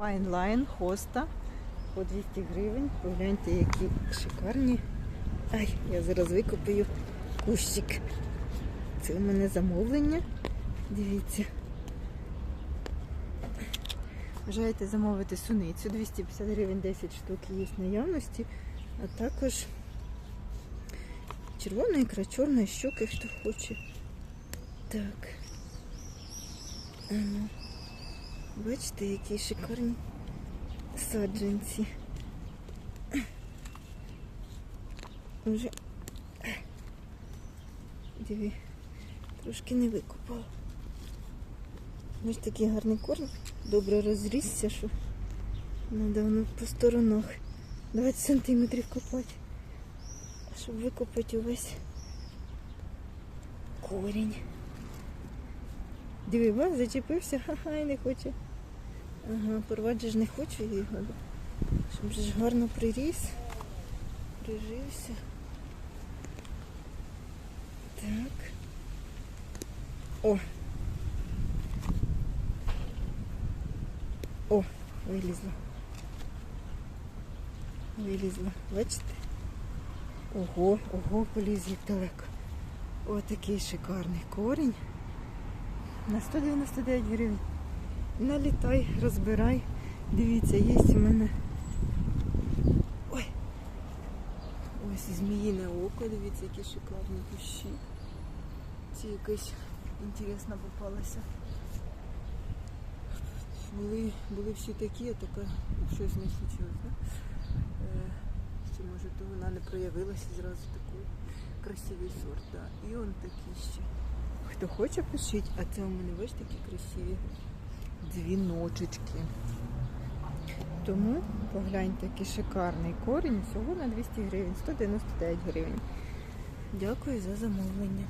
Пайнлайн, хоста по 200 гривень. Погляньте, які шикарні. Ай, я зараз викопаю кущик. Це у мене замовлення. Дивіться. Бажаєте замовити суницю 250 гривень 10 штук є в наявності, а також червона ікра, чорна щуки, хто хоче. Так. Бачите, які шикарні саджанці. Вже Диві, трошки не викопала. Ось такий гарний корм, добре розрісся, що надавно по сторонах 20 сантиметрів копати, щоб викопати увесь корінь. Диви, ба, зачепився, ха-ха, і не хоче. Ага, порвати ж не хочу його. Щоб ж гарно приріс, прижився. Так. О! О, вилізла. Вилізла. Бачите? Ого, ого, поліз як далеко. Такий шикарний корінь. На 199 гривень. Налітай, розбирай. Дивіться, є у мене. Ой. Ось зміїне око, дивіться, які шикарні кущі. Ці якась інтересна попалася. Були, були всі такі, а таке щось не случилось, да? Е, чи може то вона не проявилася зразу такий красивий сорт, да. І он такий ще. Хто хоче, пишіть, а це у мене ось такі красиві дзвіночечки. Тому погляньте, який шикарний корінь. Всього на 200 гривень, 199 гривень. Дякую за замовлення.